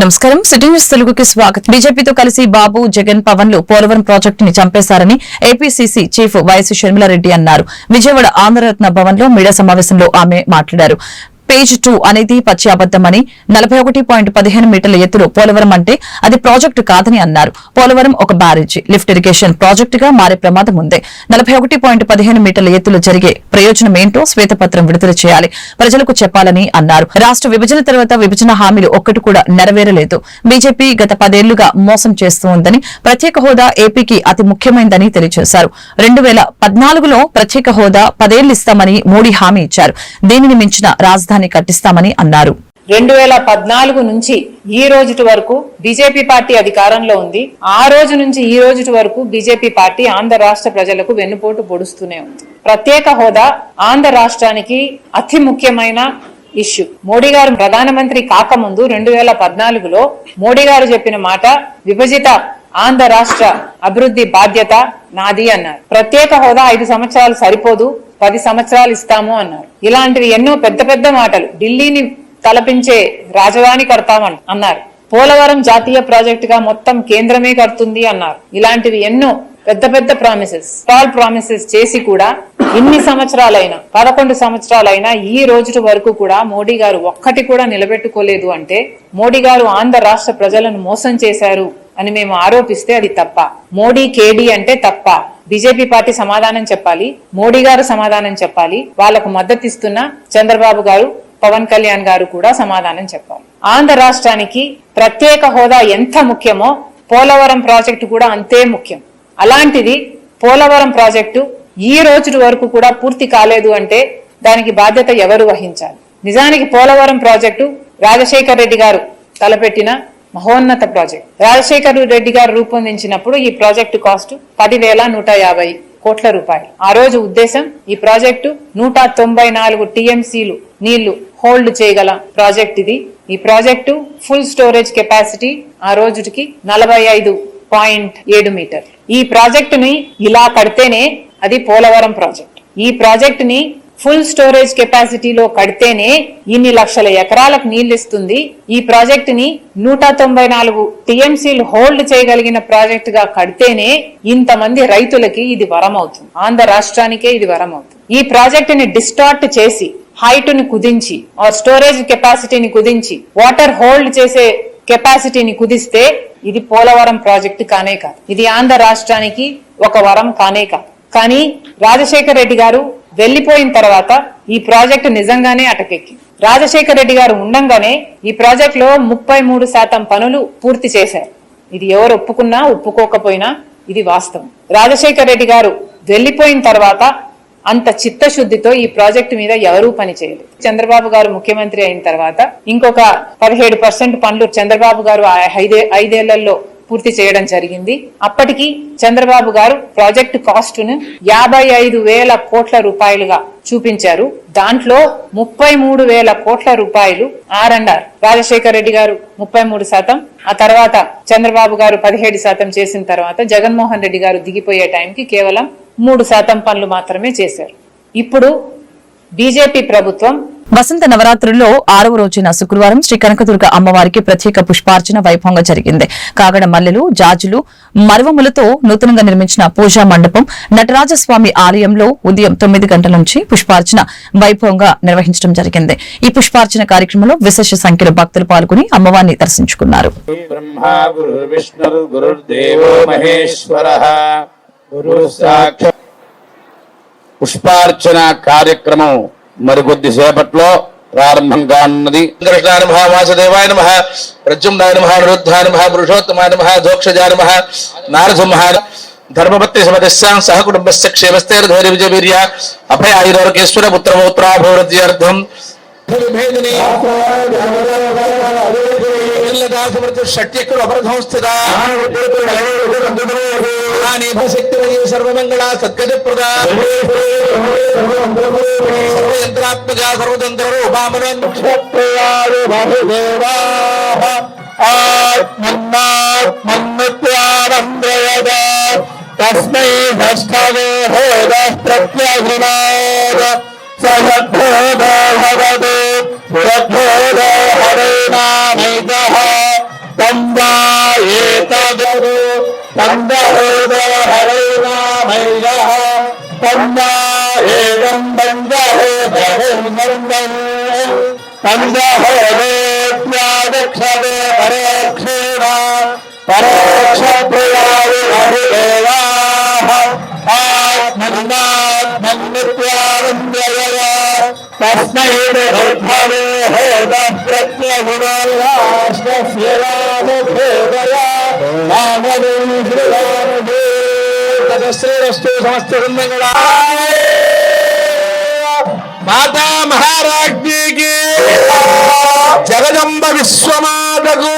నమస్కారం. City news తెలుగుకి స్వాగతం. బీజేపీతో కలిసి బాబు జగన్ పవన్లు పోలవరం ప్రాజెక్టుని చంపేశారని ఏపీసీసీ చీఫ్ వైఎస్ షర్మిలారెడ్డి అన్నారు. విజయవాడ ఆంధ్రరత్న భవన్లో మీడియా సమావేశంలో ఆమె మాట్లాడారు. పేజ్ టూ అనేది పచ్చి అబద్దమని నలభై ఒకటి పాయింట్ పదిహేను మీటర్ల ఎత్తులో పోలవరం అంటే అది ప్రాజెక్టు కాదని అన్నారు. పోలవరం ఒక బ్యారేజీ లిఫ్ట్ ఇరిగేషన్ ప్రాజెక్టుగా మారే ప్రమాదం ఉంది. నలభై ఒకటి పాయింట్ పదిహేను మీటర్ల ఎత్తులో జరిగే ప్రయోజనం ఏంటో శ్వేతపత్రం విడుదల చేయాలి. ప్రజలకు చెప్పాలని అన్నారు. రాష్ట్ర విభజన తర్వాత విభజన హామీలు ఒక్కటి కూడా నెరవేరలేదు. బీజేపీ గత పదేళ్ళుగా మోసం చేస్తూ ఉందని ప్రత్యేక హోదా ఏపీకి అతి ముఖ్యమైనదని తెలియజేశారు. రెండు వేల పద్నాలుగులో ప్రత్యేక హోదా పదేళ్ళు ఇస్తామని మోడీ హామీ ఇచ్చారు. దీనిని మించిన రాజధాని కట్టిస్తామని అన్నారు. రెండు వేల పద్నాలుగు నుంచి ఈ రోజుటి వరకు బీజేపీ పార్టీ అధికారంలో ఉంది. ఆ రోజు నుంచి ఈ రోజుటి వరకు బీజేపీ పార్టీ ఆంధ్ర రాష్ట్ర ప్రజలకు వెన్నుపోటు పొడుస్తూనే ఉంది. ప్రత్యేక హోదా ఆంధ్ర రాష్ట్రానికి అతి ముఖ్యమైన ఇష్యూ. మోడీ గారు ప్రధానమంత్రి కాకముందు రెండు వేల పద్నాలుగులో మోడీ గారు చెప్పిన మాట విభజిత ఆంధ్ర రాష్ట్ర అభివృద్ధి బాధ్యత నాది అన్నారు. ప్రత్యేక హోదా ఐదు సంవత్సరాలు సరిపోదు. పది సంవత్సరాలు ఇస్తాము అన్నారు. ఇలాంటివి ఎన్నో పెద్ద పెద్ద మాటలు. ఢిల్లీని తలపించే రాజధాని కడతామని అన్నారు. పోలవరం జాతీయ ప్రాజెక్ట్గా మొత్తం కేంద్రమే కడుతుంది అన్నారు. ఇలాంటివి ఎన్నో పెద్ద పెద్ద ప్రామిసెస్ స్టాల్ ప్రామిసెస్ చేసి కూడా ఇన్ని సంవత్సరాలైనా పదకొండు సంవత్సరాలైనా ఈ రోజు వరకు కూడా మోడీ గారు ఒక్కటి కూడా నిలబెట్టుకోలేదు అంటే మోడీ గారు ఆంధ్ర రాష్ట్ర ప్రజలను మోసం చేశారు. అని మేము ఆరోపిస్తే అది తప్ప. మోడీ కేడీ అంటే తప్ప. బీజేపీ పార్టీ సమాధానం చెప్పాలి మోడీ గారు సమాధానం చెప్పాలి వాళ్ళకు మద్దతు ఇస్తున్న చంద్రబాబు గారు పవన్ కళ్యాణ్ గారు కూడా సమాధానం చెప్పాలి. ఆంధ్ర రాష్ట్రానికి ప్రత్యేక హోదా ఎంత ముఖ్యమో పోలవరం ప్రాజెక్టు కూడా అంతే ముఖ్యం. అలాంటిది పోలవరం ప్రాజెక్టు ఈ రోజు వరకు కూడా పూర్తి కాలేదు అంటే దానికి బాధ్యత ఎవరు వహించాలి? నిజానికి పోలవరం ప్రాజెక్టు రాజశేఖర్ రెడ్డి గారు తలపెట్టిన మహోన్నత ప్రాజెక్ట్. రాజశేఖర్ రెడ్డి గారు రూపొందించినప్పుడు ఈ ప్రాజెక్టు కాస్ట్ పదివేల నూట యాభై కోట్ల రూపాయలు. ఆ రోజు ఉద్దేశం ఈ ప్రాజెక్టు నూట తొంభై నాలుగు టీఎంసీలు నీళ్ళు హోల్డ్ చేయగల ప్రాజెక్ట్ ఇది. ఈ ప్రాజెక్టు ఫుల్ స్టోరేజ్ కెపాసిటీ ఆ రోజుకి నలభై ఐదు పాయింట్ ఏడు మీటర్. ఈ ప్రాజెక్టుని ఇలా కడితేనే అది పోలవరం ప్రాజెక్ట్. ఈ ప్రాజెక్టుని ఫుల్ స్టోరేజ్ కెపాసిటీలో కడితేనే ఇన్ని లక్షల ఎకరాలకు నీళ్ళిస్తుంది ఈ ప్రాజెక్ట్ని నూట తొంభై నాలుగు టీఎంసీలు హోల్డ్ చేయగలిగిన ప్రాజెక్ట్గా కడితేనే ఇంతమంది రైతులకి ఇది వరం అవుతుంది ఆంధ్ర రాష్ట్రానికే ఇది వరం అవుతుంది ఈ ప్రాజెక్ట్ని డిస్టార్ట్ చేసి హైట్ని కుదించి ఆ స్టోరేజ్ కెపాసిటీని కుదించి వాటర్ హోల్డ్ చేసే కెపాసిటీని కుదిస్తే ఇది పోలవరం ప్రాజెక్టు కానే కాదు. ఇది ఆంధ్ర రాష్ట్రానికి ఒక వరం కానే కాదు. కానీ రాజశేఖర్ రెడ్డి గారు వెళ్ళిపోయిన తర్వాత ఈ ప్రాజెక్టు నిజంగానే అటకెక్కి. రాజశేఖర రెడ్డి గారు ఉండంగానే ఈ ప్రాజెక్ట్లో ముప్పై మూడు శాతం పనులు పూర్తి చేశారు. ఇది ఎవరు ఒప్పుకున్నా ఒప్పుకోకపోయినా ఇది వాస్తవం. రాజశేఖర్ రెడ్డి గారు వెళ్ళిపోయిన తర్వాత అంత చిత్తశుద్ధితో ఈ ప్రాజెక్టు మీద ఎవరూ పని చేయలేదు. చంద్రబాబు గారు ముఖ్యమంత్రి అయిన తర్వాత ఇంకొక పదిహేడు పర్సెంట్ పనులు చంద్రబాబు గారు ఆ ఐదే ఐదేళ్ళలో పూర్తి చేయడం జరిగింది. అప్పటికి చంద్రబాబు గారు ప్రాజెక్టు కాస్ట్ను యాభై ఐదు వేల కోట్ల రూపాయలుగా చూపించారు. దాంట్లో ముప్పై మూడు వేల కోట్ల రూపాయలు R and are Reddy garu ముప్పై మూడు శాతం ఆ తర్వాత చంద్రబాబు గారు పదిహేడు శాతం చేసిన తర్వాత జగన్మోహన్ రెడ్డి గారు దిగిపోయే టైంకి కేవలం మూడు శాతం పనులు మాత్రమే చేశారు. ఇప్పుడు బీజేపీ ప్రభుత్వం వసంత నవరాత్రుల్లో ఆరవ రోజున శుక్రవారం శ్రీ కనకదుర్గ అమ్మవారికి ప్రత్యేక పుష్పార్చన వైభవంగా జరిగింది. కాగడ మల్లెలు జాజులు మరవములతో నూతనంగా నిర్మించిన పూజా మండపం నటరాజస్వామి ఆలయంలో ఉదయం తొమ్మిది గంటల నుంచి పుష్పార్చన వైభవంగా నిర్వహించడం జరిగింది. ఈ పుష్పార్చన కార్యక్రమంలో విశేష సంఖ్యలో భక్తులు పాల్గొని అమ్మవారిని దర్శించుకున్నారు. పుష్పార్చన కార్యక్రమం మరికొద్ది సేపట్లో ప్రారంభంగా ఉన్నది కృష్ణాయ నమ వాసుదేవాయ నమ ప్రద్యుమ్నాయ నమ నిరుద్ధాయ నమ పురుషోత్తమాయ నమ దోక్షజాయ నమ ధర్మపత్ని సమదస్యాం సహ కుటుంబస్య క్షేమస్థైర్ధైర్య విజయవీర్య అభయ సర్వమంగళ సద్గతి രുദ്രാത്മജാ സർവതന്ത്രോപാമനം ക്ഷത്രയാളു ബഹുദേവാ ആത്മന്നാത്മന്യയാനന്ദയത തസ്മൈ ദ്രഷ്ടവേ ഹോദ പ്രത്യഹൃണാദ സഹദ്ഭോദോ ഭവതു സുരദ്ഭോദോ ഹരേണാനൈതഃ തന്തായേതഗു തന്തഹോദോ ഹരേണാമൈതഃ తందోదో హరైనామయ్య తందా ఏదం బందహే బహుమందం తందహోదేత్యాదక్షదే పరోక్షేణ పరోక్ష ప్రియావి హరిదేవాః ఆత్మన్నాత్మన్నిత్యానందయ తస్మై నిర్భవే హోద ప్రత్యగుణాశ్రస్యరాముఖేదయ నామదే సమస్త మాతా మహారాజ్ఞికి జగదంబ విశ్వమాతకు.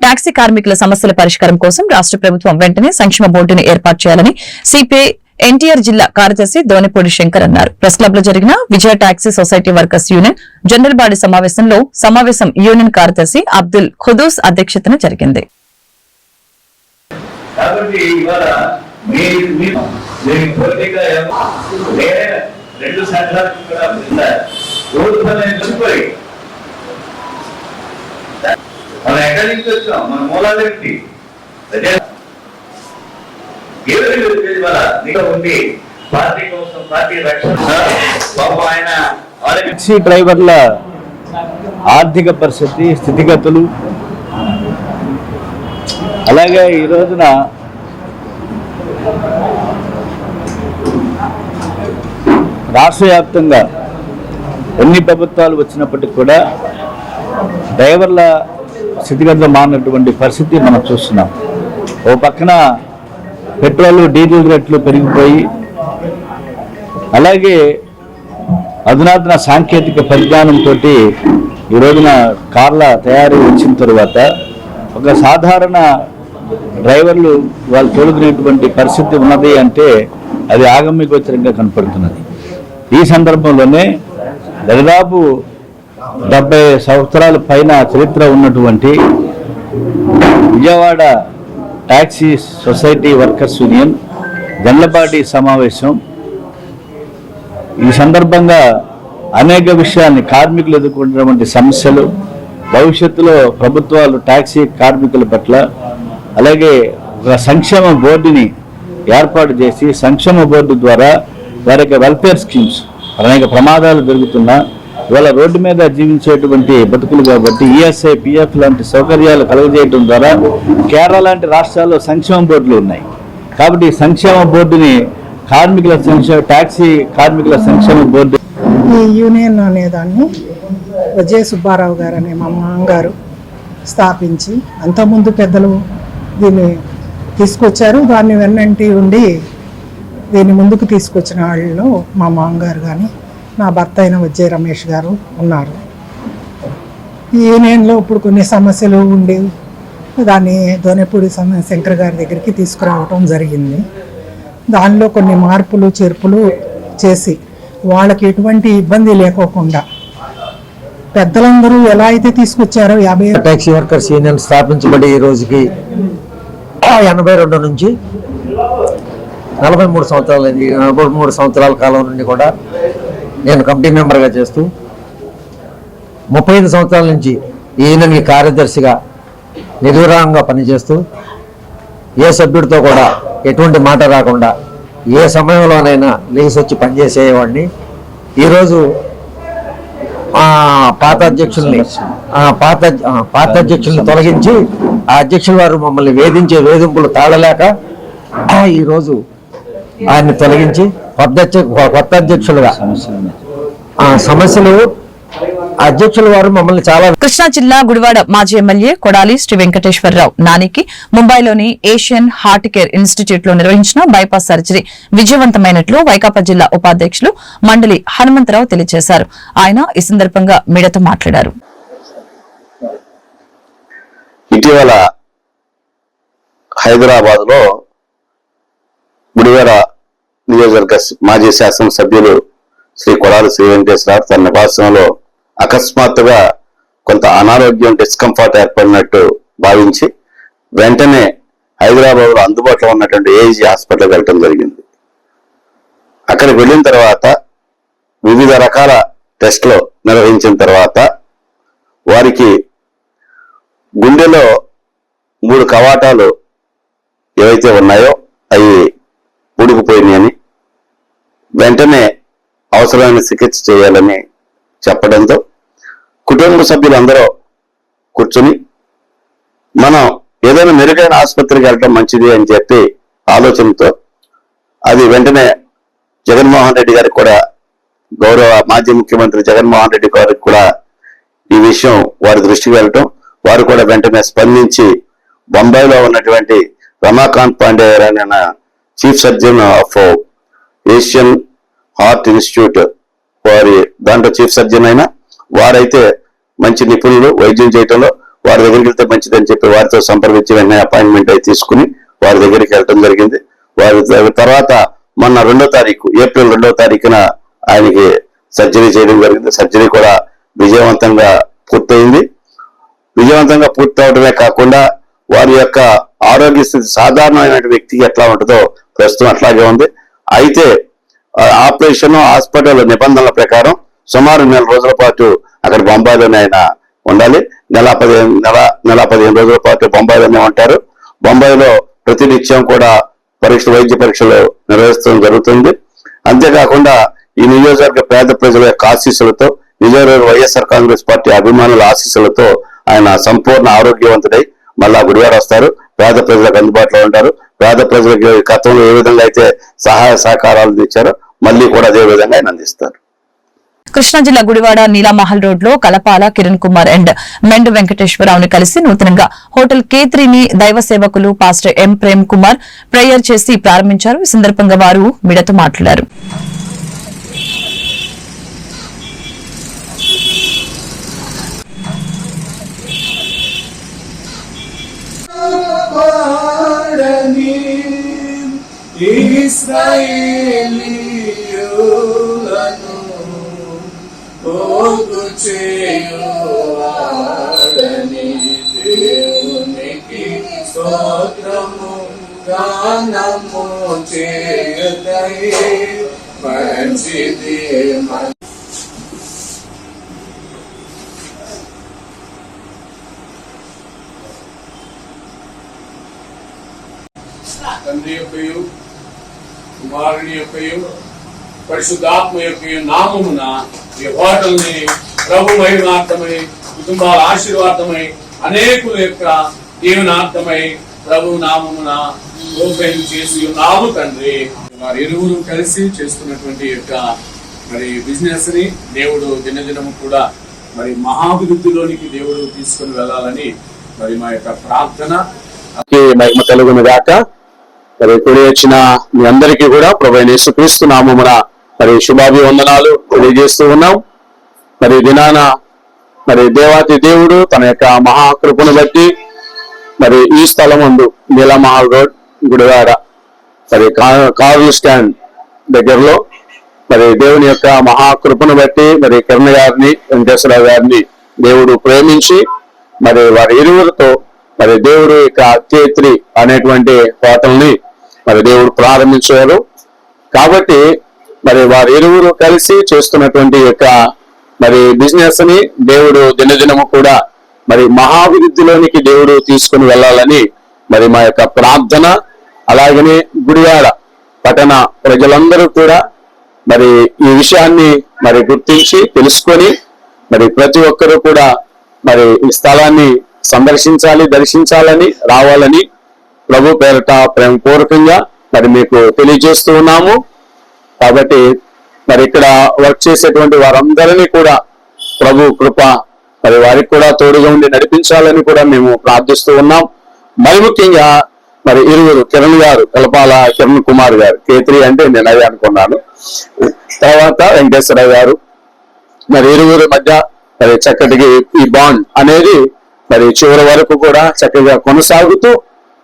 టాక్సీ కార్మికుల సమస్యల పరిష్కారం కోసం రాష్ట ప్రభుత్వం వెంటనే సంక్షేమ బోర్డును ఏర్పాటు చేయాలని సిపిఐ ఎన్టీఆర్ జిల్లా కార్యదర్శి దోనిపూడి శంకర్ అన్నారు. ప్రెస్ క్లబ్లో జరిగిన Vijaya taxi society workers union general body సమావేశంలో సమావేశం యూనియన్ కార్యదర్శి అబ్దుల్ ఖుదూస్ అధ్యక్షతన జరిగింది. మన ఎక్కడి నుంచి వచ్చాం? మన మూలాలు ఏంటి? నీలో ఉండి పార్టీ కోసం పార్టీ రక్షణ ఆయన టాక్సీ డ్రైవర్ల ఆర్థిక పరిస్థితి స్థితిగతులు. అలాగే ఈ రోజున రాష్ట్ర వ్యాప్తంగా ఎన్ని ప్రభుత్వాలు వచ్చినప్పటికీ కూడా డ్రైవర్ల స్థితిగతులు మారినటువంటి పరిస్థితి మనం చూస్తున్నాం. ఓ పక్కన పెట్రోల్ డీజిల్ రేట్లు పెరిగిపోయి అలాగే అధునాతన సాంకేతిక పరిజ్ఞానంతో ఈ రోజున కార్ల తయారీ వచ్చిన తరువాత ఒక సాధారణ డ్రైవర్లు వాళ్ళు తోలుకునేటువంటి పరిస్థితి ఉన్నది అంటే అది ఆగమ్యగోచరంగా కనపడుతున్నది. ఈ సందర్భంలోనే దాదాపు డెబ్బై సంవత్సరాల పైన చరిత్ర ఉన్నటువంటి Vijayawada taxi society workers union Gandlapati సమావేశం. ఈ సందర్భంగా అనేక విషయాన్ని కార్మికులు ఎదుర్కొంటున్నటువంటి సమస్యలు భవిష్యత్తులో ప్రభుత్వాలు టాక్సీ కార్మికుల పట్ల అలాగే ఒక సంక్షేమ బోర్డుని ఏర్పాటు చేసి సంక్షేమ బోర్డు ద్వారా వారి యొక్క వెల్ఫేర్ స్కీమ్స్ అనేక ప్రమాదాలు జరుగుతున్నా ఇవాళ రోడ్డు మీద జీవించేటువంటి బతుకులు కాబట్టి ఈఎస్ఐ పిఎఫ్ లాంటి సౌకర్యాలు కలుగజేయడం ద్వారా కేరళ లాంటి రాష్ట్రాల్లో సంక్షేమ బోర్డులు ఉన్నాయి. కాబట్టి సంక్షేమ బోర్డుని కార్మికుల సంక్షేమ టాక్సీ కార్మికుల సంక్షేమ బోర్డు ఈ యూనియన్ అనేదాన్ని విజయ సుబ్బారావు గారు అనే మా మామగారు స్థాపించి అంతకుముందు పెద్దలు దీన్ని తీసుకొచ్చారు. దాన్ని వెన్నంటి ఉండి దీన్ని ముందుకు తీసుకొచ్చిన వాళ్ళు మా మామగారు కానీ నా భర్త అయిన విజయ రమేష్ గారు ఉన్నారు. ఈ యూనియన్లో ఇప్పుడు కొన్ని సమస్యలు ఉండేవి దాన్ని దోనెపూడి శంకర్ గారి దగ్గరికి తీసుకురావటం జరిగింది. దానిలో కొన్ని మార్పులు చేర్పులు చేసి వాళ్ళకి ఎటువంటి ఇబ్బంది లేకోకుండా పెద్దలందరూ ఎలా అయితే తీసుకొచ్చారో యాభై టాక్సీ వర్కర్స్ యూనియన్ స్థాపించబడి ఈ రోజుకి ఎనభై రెండు నుంచి నలభై మూడు సంవత్సరాలు నలభై మూడు సంవత్సరాల కాలం నుండి కూడా నేను కమిటీ మెంబర్గా చేస్తూ ముప్పై ఐదు సంవత్సరాల నుంచి ఈయనని కార్యదర్శిగా నిర్విరామంగా పనిచేస్తూ ఏ సభ్యుడితో కూడా ఎటువంటి మాట రాకుండా ఏ సమయంలోనైనా లేచి వచ్చి పనిచేసేవాడిని ఈరోజు పాత అధ్యక్షుల్ని పాత పాత అధ్యక్షుల్ని తొలగించి ఆ అధ్యక్షుల వారు మమ్మల్ని వేధించే వేధింపులు తాళలేక ఈరోజు ఆయన్ని తొలగించి కొత్త అధ్య- కొత్త అధ్యక్షులుగా. ఆ సమస్యలు అధ్యక్షుల వారు మమ్మల్ని చాలా కృష్ణా జిల్లా గుడివాడ మాజీ ఎమ్మెల్యే కొడాలి శ్రీ వెంకటేశ్వరరావు నానికి ముంబైలోని ఏషియన్ హార్ట్ కేర్ ఇన్స్టిట్యూట్లో నిర్వహించిన బైపాస్ సర్జరీ విజయవంతమైనట్లు వైకాపా జిల్లా ఉపాధ్యక్షులు మండలి హనుమంతరావు తెలియజేశారు. ఆయన ఈ సందర్భంగా మీడియాతో మాట్లాడారు. ఇటీవల హైదరాబాద్లో గుడివాడ నియోజకవర్గ మాజీ శాసనసభ్యులు శ్రీ కొడాలి శ్రీ వెంకటేశ్వరరావు తన నివాసంలో అకస్మాత్తుగా కొంత అనారోగ్యం డిస్కంఫర్ట్ ఏర్పడినట్టు భావించి వెంటనే హైదరాబాద్లో అందుబాటులో ఉన్నటువంటి ఏజీ హాస్పిటల్కి వెళ్ళడం జరిగింది. అక్కడికి వెళ్ళిన తర్వాత వివిధ రకాల టెస్ట్లు నిర్వహించిన తర్వాత వారికి గుండెలో మూడు కవాటాలు ఏవైతే ఉన్నాయో అవి ఉడికిపోయినాయని వెంటనే అవసరమైన చికిత్స చేయాలని చెప్పడంతో కుటుంబ సభ్యులందరూ కూర్చుని మనం ఏదైనా మెరుగైన ఆసుపత్రికి వెళ్ళడం మంచిది అని చెప్పి ఆలోచనతో అది వెంటనే జగన్మోహన్ రెడ్డి గారికి కూడా గౌరవ మాజీ ముఖ్యమంత్రి జగన్మోహన్ రెడ్డి గారికి కూడా ఈ విషయం వారి దృష్టికి వెళ్ళటం వారు కూడా వెంటనే స్పందించి బొంబాయిలో ఉన్నటువంటి రమాకాంత్ పాండే గారు అనే chief surgeon of Asian heart institute వారి దాంట్లో చీఫ్ సర్జన్ అయినా వారైతే మంచి నిపుణులు వైద్యం చేయటంలో వారి దగ్గరికి వెళ్తే మంచిదని చెప్పి వారితో సంప్రదించి వెంటనే అపాయింట్మెంట్ అయి తీసుకుని వారి దగ్గరికి వెళ్ళటం జరిగింది. వారి తర్వాత మొన్న రెండో తారీఖు ఏప్రిల్ రెండో తారీఖున ఆయనకి సర్జరీ చేయడం జరిగింది. సర్జరీ కూడా విజయవంతంగా పూర్తయింది. విజయవంతంగా పూర్తవడమే కాకుండా వారి యొక్క ఆరోగ్య స్థితి సాధారణమైన వ్యక్తికి ఎట్లా ఉంటుందో ప్రస్తుతం అట్లాగే ఉంది. అయితే ఆపరేషన్ హాస్పిటల్ నిబంధనల ప్రకారం సుమారు నెల రోజుల పాటు అక్కడ బొంబాయిలోనే ఆయన ఉండాలి. నెల పదిహేను నెల నెల పదిహేను రోజుల పాటు బొంబాయిలోనే ఉంటారు. బొంబాయిలో ప్రతినిత్యం కూడా పరీక్ష వైద్య పరీక్షలు నిర్వహించడం జరుగుతుంది. అంతేకాకుండా ఈ నియోజకవర్గ పేద ప్రజల యొక్క ఆశీస్సులతో నిజామాబాద్ వైఎస్ఆర్ కాంగ్రెస్ పార్టీ అభిమానుల ఆశీస్సులతో ఆయన సంపూర్ణ ఆరోగ్యవంతుడై మళ్ళా గుడివారు వస్తారు. పేద ప్రజలకు అందుబాటులో ఉంటారు. పేద ప్రజలకి గతంలో ఏ విధంగా అయితే సహాయ సహకారాలు తెచ్చారో మళ్ళీ కూడా అదే విధంగా ఆయన అందిస్తారు. కృష్ణా జిల్లా గుడివాడ నీలామహల్ రోడ్లో కలపాల కిరణ్ కుమార్ అండ్ మెండు వెంకటేశ్వరరావుని కలిసి నూతనంగా హోటల్ కే దైవ సేవకులు pastor M Prem Kumar prayer చేసి ప్రారంభించారు. ఈ సందర్భంగా వారు మీడతో మాట్లాడారు. ఇస్రాయేలీయులను పోగు చేయువాడని దేవునికి స్తోత్రము గానము చేయదై మంచిది మన తండ్రి యొక్కయు కుమారుని యొక్క పరిశుద్ధాత్మ యొక్క నామమున ఈ హోటల్ని ప్రభు మహిమార్థమై కుటుంబాల ఆశీర్వాదమై అనేకుల యొక్క దీవనార్థమై ప్రభు నామమున ఓపెన్ చేసి ఉన్నాము తండ్రి. వారి ఇరువురు కలిసి చేస్తున్నటువంటి యొక్క మరి బిజినెస్ని దేవుడు దినదినము కూడా మరి మహాభివృద్ధిలోనికి దేవుడు తీసుకుని వెళ్ళాలని మరి మా యొక్క ప్రార్థన. మహిమ కలుగును గాక. మరి కూడి వచ్చిన మీ అందరికీ కూడా ప్రభు నేసుక్రీస్తు నామమున మరి శుభాభివందనాలు తెలియజేస్తూ ఉన్నాం. మరి దినాన మరి దేవాతి దేవుడు తన యొక్క మహాకృపను బట్టి మరి ఈ స్థలం ముందు నీలమహల్ రోడ్ గుడివాడ మరి కావ్యూ కారు స్టాండ్ దగ్గరలో మరి దేవుని యొక్క మహాకృపను బట్టి మరి కిరణ్ గారిని వెంకటేశ్వరరావు గారిని దేవుడు ప్రేమించి మరి వారి ఇరువురితో మరి దేవుడు యొక్క అత్యేత్రి అనేటువంటి హోటల్ని మరి దేవుడు ప్రారంభించారు కాబట్టి మరి వారి ఇరువురు కలిసి చేస్తున్నటువంటి యొక్క మరి బిజినెస్ని దేవుడు దినదినము కూడా మరి మహాభివృద్ధిలోనికి దేవుడు తీసుకుని వెళ్ళాలని మరి మా యొక్క ప్రార్థన. అలాగనే గుడివాడ పట్టణ ప్రజలందరూ కూడా మరి ఈ విషయాన్ని మరి గుర్తించి తెలుసుకొని మరి ప్రతి ఒక్కరూ కూడా మరి ఈ స్థలాన్ని సందర్శించాలి దర్శించాలని రావాలని ప్రభు పేరట ప్రేమపూర్వకంగా మరి మీకు తెలియజేస్తూ ఉన్నాము. కాబట్టి మరి ఇక్కడ వర్క్ చేసేటువంటి వారందరినీ కూడా ప్రభు కృప మరి వారికి కూడా తోడుగా ఉండి నడిపించాలని కూడా మేము ప్రార్థిస్తూ ఉన్నాం. మరి ముఖ్యంగా మరి ఇరువురు కిరణ్ గారు కలపాల కిరణ్ కుమార్ గారు కేత్రి అంటే నేను అదే అనుకున్నాను. తర్వాత వెంకటేశ్వరరావు గారు మరి ఇరువురి మధ్య మరి చక్కటి ఈ బాండ్ అనేది మరి చివరి వరకు కూడా చక్కగా కొనసాగుతూ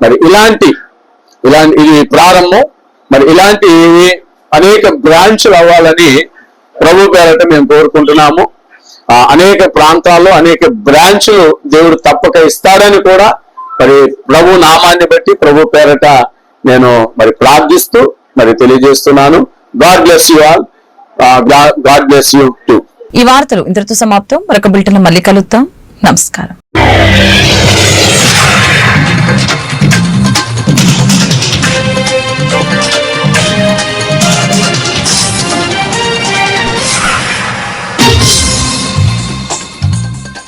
మరి ఇలాంటి ఇలాంటి ఇది ప్రారంభం మరి ఇలాంటి అనేక బ్రాంచ్లు అవ్వాలని ప్రభు పేరట మేము కోరుకుంటున్నాము. అనేక ప్రాంతాల్లో అనేక బ్రాంచ్లు దేవుడు తప్పక ఇస్తాడని కూడా మరి ప్రభు నామాన్ని బట్టి ప్రభు పేరట నేను మరి ప్రార్థిస్తూ మరి తెలియజేస్తున్నాను. God bless you all. God bless you too. ఈ వార్తలు ఇంతటితో సమాప్తం. మరొక బిల్టన్ మళ్ళీ కలుద్దాం. నమస్కారం